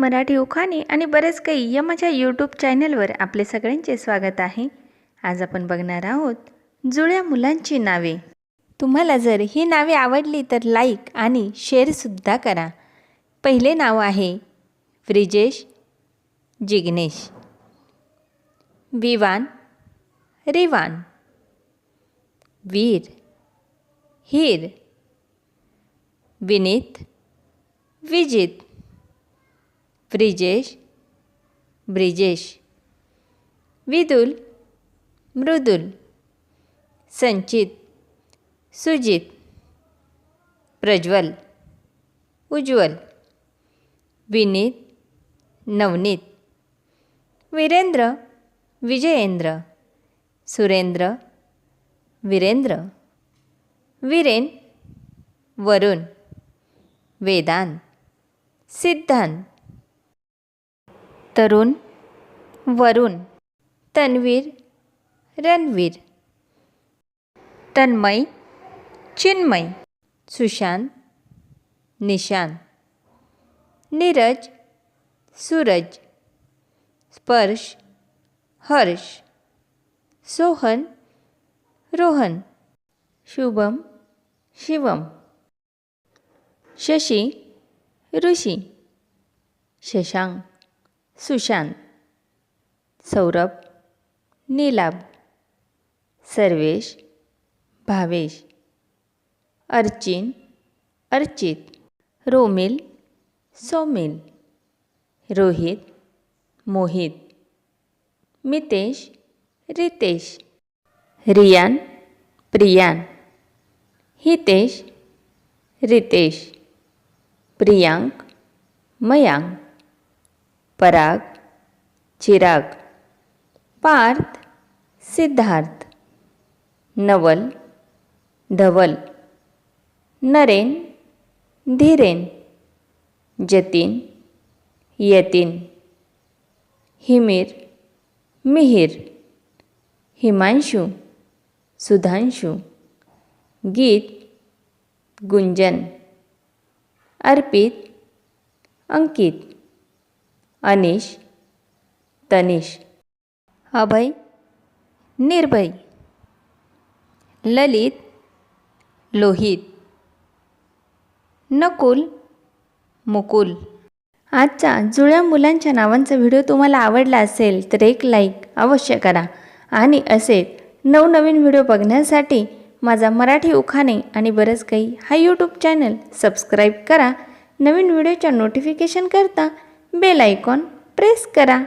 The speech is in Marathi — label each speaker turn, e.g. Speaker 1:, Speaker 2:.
Speaker 1: मराठी उखाणे आणि बरेच काही या माझ्या यूट्यूब चॅनलवर आपले सगळ्यांचे स्वागत आहे. आज आपण बघणार आहोत जुळ्या मुलांची नावे. तुम्हाला जर ही नावे आवडली तर लाईक आणि शेअरसुद्धा करा. पहिले नाव आहे ब्रिजेश जिग्नेश. विवान रिवान. वीर हीर. विनीत विजित. ब्रिजेश ब्रिजेश विदुल मृदुल संचित सुजित प्रज्वल उज्ज्वल विनीत नवनीत वीरेंद्र विजयेंद्र सुरेंद्र वीरेंद्र वीरेन वरुण वेदांत सिद्धांत तरुण वरुण तन्वीर रणवीर तन्मय चिन्मय सुशांत निशांत नीरज सूरज स्पर्श हर्ष सोहन रोहन शुभम शिवम शशी ऋषी शशांक. सुशांत सौरभ नीलाभ सर्वेश भावेश अर्चिन अर्चित रोमिल सौमिल रोहित मोहित मितेश रितेश रियान प्रियान हितेश रितेश प्रियांक मयांक. पराग चिराग पार्थ सिद्धार्थ नवल धवल नरेन धीरेन जतीन यतीन हिमीर मिहीर हिमांशु सुधांशु गीत गुंजन अर्पित अंकित। अनिश तनिष। अभय निर्भय ललित लोहित। नकुल मुकुल। आजचा जुळ्या मुलांच्या नावांचा व्हिडिओ तुम्हाला आवडला असेल तर एक लाईक अवश्य करा आणि असे नवनवीन व्हिडिओ बघण्यासाठी माझा मराठी उखाणे आणि बरंच काही हा यूट्यूब चॅनल सबस्क्राईब करा. नवीन व्हिडिओच्या नोटिफिकेशन करता बेल आयकॉन प्रेस करा.